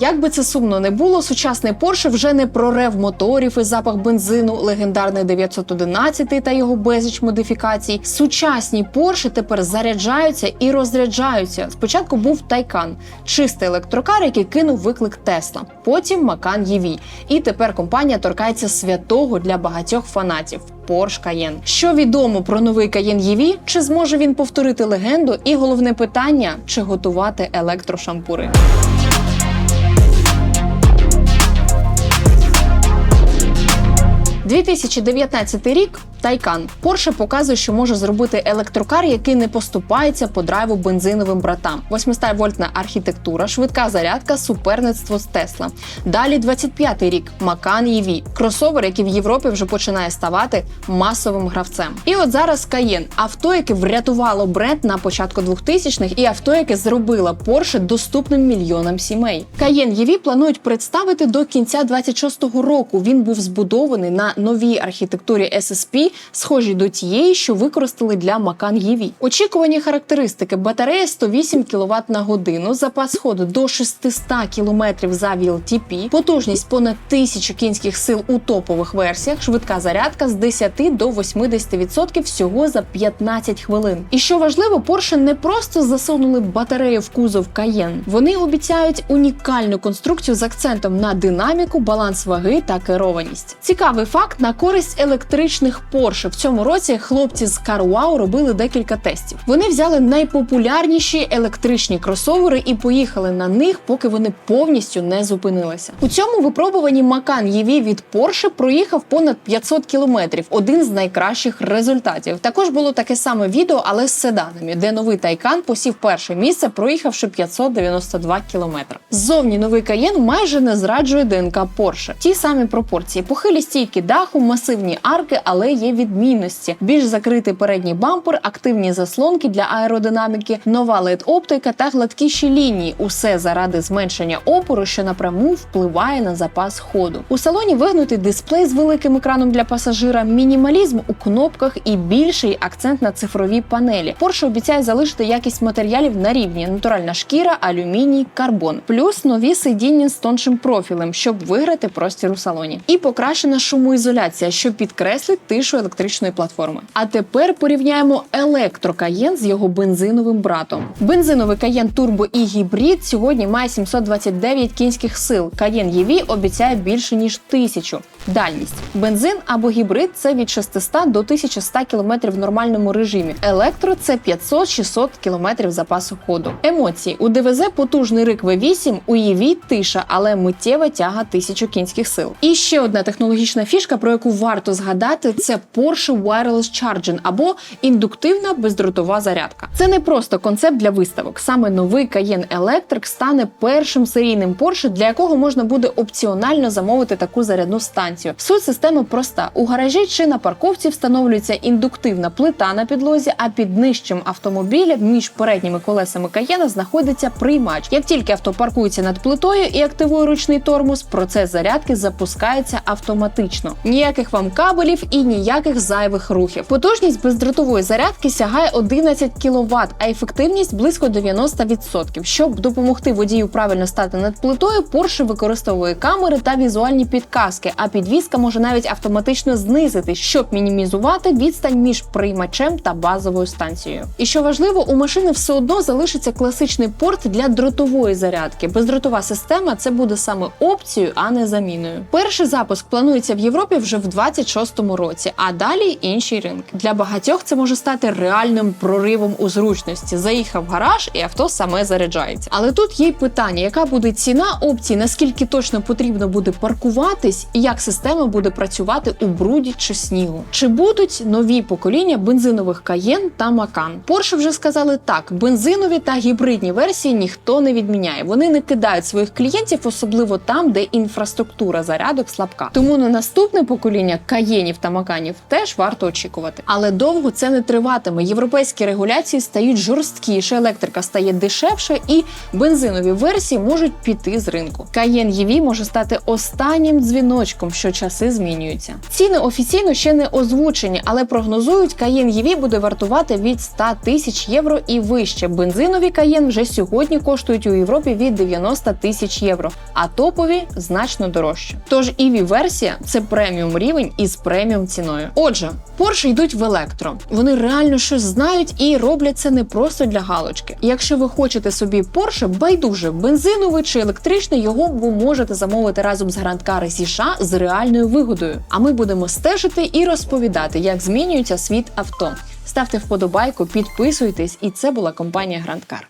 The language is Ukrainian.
Як би це сумно не було, сучасний Porsche вже не про рев моторів і запах бензину, легендарний 911 та його безліч модифікацій. Сучасні Porsche тепер заряджаються і розряджаються. Спочатку був Taycan, чистий електрокар, який кинув виклик Tesla. Потім Macan EV. І тепер компанія торкається святого для багатьох фанатів. Porsche Cayenne. Що відомо про новий Cayenne EV? Чи зможе він повторити легенду? І головне питання: чи готувати електрошампури? 2019 рік Тайкан Porsche показує, що може зробити електрокар, який не поступається по драйву бензиновим братам. 800-вольтна архітектура, швидка зарядка, суперництво з Tesla. Далі 25-й рік Macan EV – кросовер, який в Європі вже починає ставати масовим гравцем. І от зараз Cayenne – авто, яке врятувало бренд на початку 2000-х, і авто, яке зробило Porsche доступним мільйонам сімей. Cayenne EV планують представити до кінця 26-го року. Він був збудований на новій архітектурі SSP, схожій до тієї, що використали для Macan EV. Очікувані характеристики: батарея 108 кВт на годину, запас ходу до 600 км за VLTP, потужність понад 1000 кінських сил у топових версіях, швидка зарядка з 10 до 80% всього за 15 хвилин. І що важливо, Porsche не просто засунули батарею в кузов Cayenne. Вони обіцяють унікальну конструкцію з акцентом на динаміку, баланс ваги та керованість. Цікавий факт на користь електричних Porsche. В цьому році хлопці з CarWow робили декілька тестів. Вони взяли найпопулярніші електричні кросовери і поїхали на них, поки вони повністю не зупинилися. У цьому випробуванні Macan EV від Porsche проїхав понад 500 кілометрів. Один з найкращих результатів. Також було таке саме відео, але з седанами, де новий Taycan посів перше місце, проїхавши 592 кілометри. Ззовні новий Cayenne майже не зраджує ДНК Porsche. Ті самі пропорції, похилі стійки даху, масивні арки, але є відмінності. Більш закритий передній бампер, активні заслонки для аеродинаміки, нова led оптика та гладкіші лінії. Усе заради зменшення опору, що напряму впливає на запас ходу. У салоні вигнутий дисплей з великим екраном для пасажира, мінімалізм у кнопках і більший акцент на цифрові панелі. Porsche обіцяє залишити якість матеріалів на рівні натуральна шкіра, алюміній, карбон, плюс нові сидіння з тоншим профілем, щоб виграти простір у салоні, і покращена шумоізоляція, що підкреслить тишу електричної платформи. А тепер порівняємо електрокаєн з його бензиновим братом. Бензиновий каєн Turbo і гібрид сьогодні має 729 кінських сил. Каєн EV обіцяє більше ніж тисячу. Дальність бензин або гібрид це від 600 до 1100 км в нормальному режимі. Електро це 500-600 км запасу ходу. Емоції у ДВЗ потужний рик V8, у EV тиша, але миттєва тяга 1000 кінських сил. І ще одна технологічна фішка, про яку варто згадати, це Porsche Wireless Charging або індуктивна бездротова зарядка. Це не просто концепт для виставок. Саме новий Cayenne Electric стане першим серійним Porsche, для якого можна буде опціонально замовити таку зарядну станцію. Суть системи проста: у гаражі чи на парковці встановлюється індуктивна плита на підлозі, а під нижчим автомобіля між передніми колесами Cayenne знаходиться приймач. Як тільки авто паркується над плитою і активує ручний тормоз, процес зарядки запускається автоматично. Ніяких вам кабелів і ніяких зайвих рухів. Потужність бездротової зарядки сягає 11 кВт, а ефективність близько 90%. Щоб допомогти водію правильно стати над плитою, Porsche використовує камери та візуальні підказки, а підвізка може навіть автоматично знизити, щоб мінімізувати відстань між приймачем та базовою станцією. І що важливо, у машини все одно залишиться класичний порт для дротової зарядки. Бездротова система це буде саме опцією, а не заміною. Перший запуск планується в Європі вже в 26-му році, а далі інші ринки. Для багатьох це може стати реальним проривом у зручності. Заїхав в гараж, і авто саме заряджається. Але тут є й питання, яка буде ціна опції, наскільки точно потрібно буде паркуватись, і як система буде працювати у бруді чи снігу. Чи будуть нові покоління бензинових Cayenne та Macan? Porsche вже сказали так: бензинові та гібридні версії ніхто не відміняє. Вони не кидають своїх клієнтів, особливо там, де інфраструктура зарядок слабка. Тому на наступний покоління каєнів та маканів теж варто очікувати. Але довго це не триватиме. Європейські регуляції стають жорсткіше, електрика стає дешевше, і бензинові версії можуть піти з ринку. Каєн EV може стати останнім дзвіночком, що часи змінюються. Ціни офіційно ще не озвучені, але прогнозують, Каєн EV буде вартувати від 100 тисяч євро і вище. Бензинові Каєн вже сьогодні коштують у Європі від 90 тисяч євро, а топові значно дорожче. Тож ev версія це преміум рівень із преміум ціною. Отже, Porsche йдуть в електро. Вони реально щось знають і роблять це не просто для галочки. Якщо ви хочете собі Porsche, байдуже бензиновий чи електричний, його ви можете замовити разом з Car США з реальною вигодою. А ми будемо стежити і розповідати, як змінюється світ авто. Ставте вподобайку, підписуйтесь, і це була компанія Car.